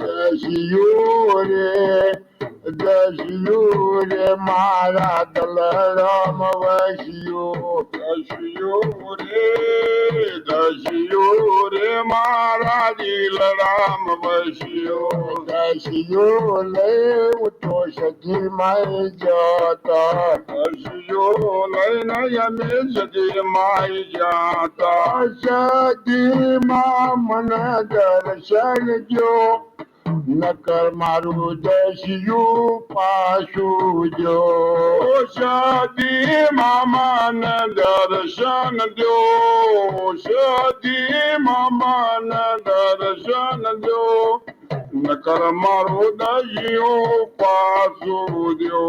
દશિયો રે દશિયો રે મારા દલરામ વશિયો દશિયો રે દશિયો રે મારા દિલરામ વશિયો દશિયો લે ઉઠો સખી માય જાતા. દશિયો લઈને અમે સખી માય જાતા. સખી માં મને દર્શન જો નકર મારું દસ્યું પાછું જો. સદી મામાન દર્શન દો. સદી મામાન દર્શન દો. નકર મારું દશિયું પાછું દો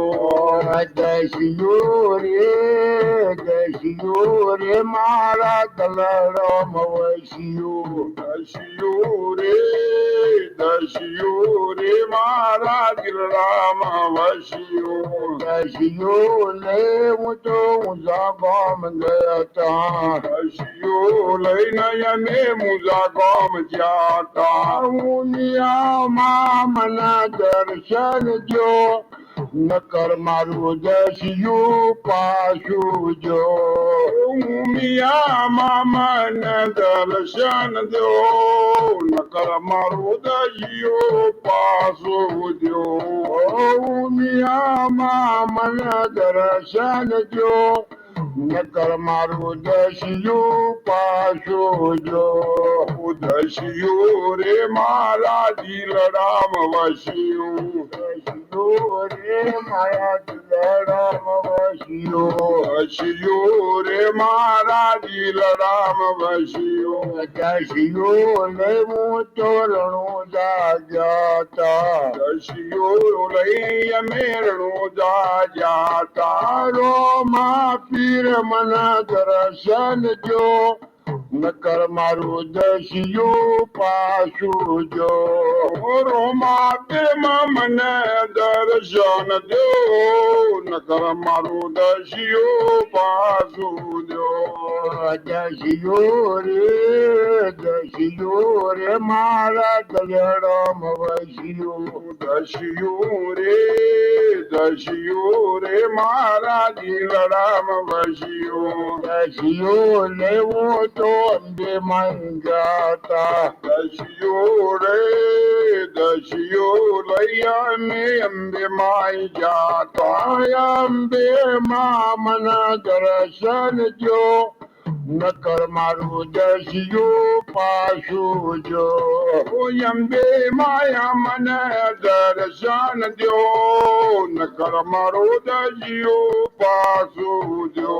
દશિયો રે દશિયો રે મારા દલરામ વશિયો દશિયો રે દશિયો રે મારા દિલરામ વશિયો દશિયો લે હું તો ઊંઝા ગામ ગયા તા. દશિયો લઈને અમે મુઝા ગામ જ્યાં તા મુનિયામાં મના દર્શન જો, નકર મારું જસ્યું પાછું જો. મિયા મામન દર્શન દો, નકર મારું દસ્યું પાછું જો. ઉમિયા મામન દર્શન જો નકર મારું દશિયું પાછું જો દસ્યું રે મારા દિલરામ વસ્યું. દસ્યું રે મારા દિલરામ વસ્યો. વસ્યો રે મારા દિલરામ વશિયો. દશિયો લે હું તોરણું જાતા દશિયો લઈ અમે રણું રો મા પીર મના દર્શન જો નકર મારું દશિયું પાછું જો. રોમા તેમાં મને દર્શન દો. નકર મારું દશિયું પાછું જો. દશિયો રે દશિયો રે, મારા દલરામ વશિયો દશિયો રે. દશિયો રે મારા દિલરામ વશિયો દશિયો લેવો તો અંબે મંગાતા. દશિયો રે દશિયો લૈયા ને અંબે માઈ જાતા. અંબે મા મન દર્શન જો. નકર મારું દશિયું પાછું જો. અંબે માયા મને દર્શન દો નકર મારું દશિયું પાછું જો.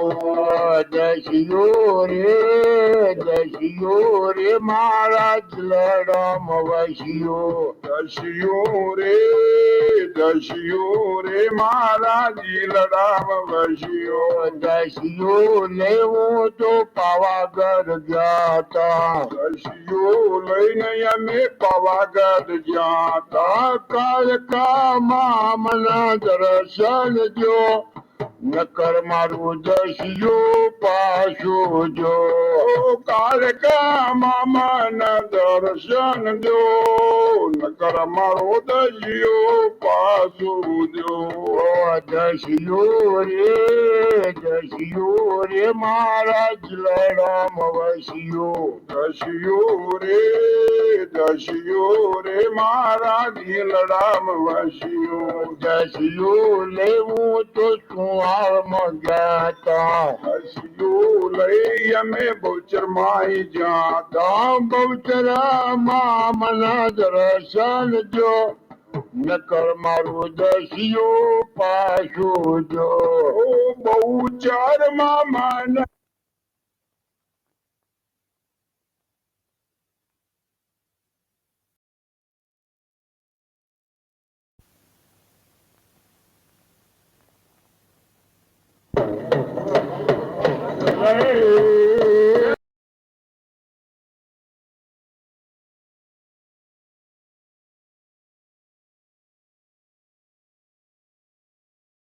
દશિયો રે. દશિયો રે મારા દિલરામ વશિયો દશિયો રે દશિયો રે મારા દિલરામ વશિયો દશિયો લેવો તો પાવાગઢ જાતા દશિયો લઈને અમે પાવાગઢ જાતા કાલકા મામના દર્શન જો નકર મારું દશિયો પાછું જો. કાળકા મન દર્શન દો. નકર મારો દશિયો પાછું જો. દશિયો રે દશિયો રે મારા જલરામ વશિયો. દશિયો રે દશિયો રે મારા ગીલડામ વશિયો. દશિયો લેવું તો ગયા તા. દશિયો લઈ અમે બહુચર માઈ જાતા બહુચરામાં મના દર્શન જો. નકર મારું દશિયો પાછું જો. બહુ ચાર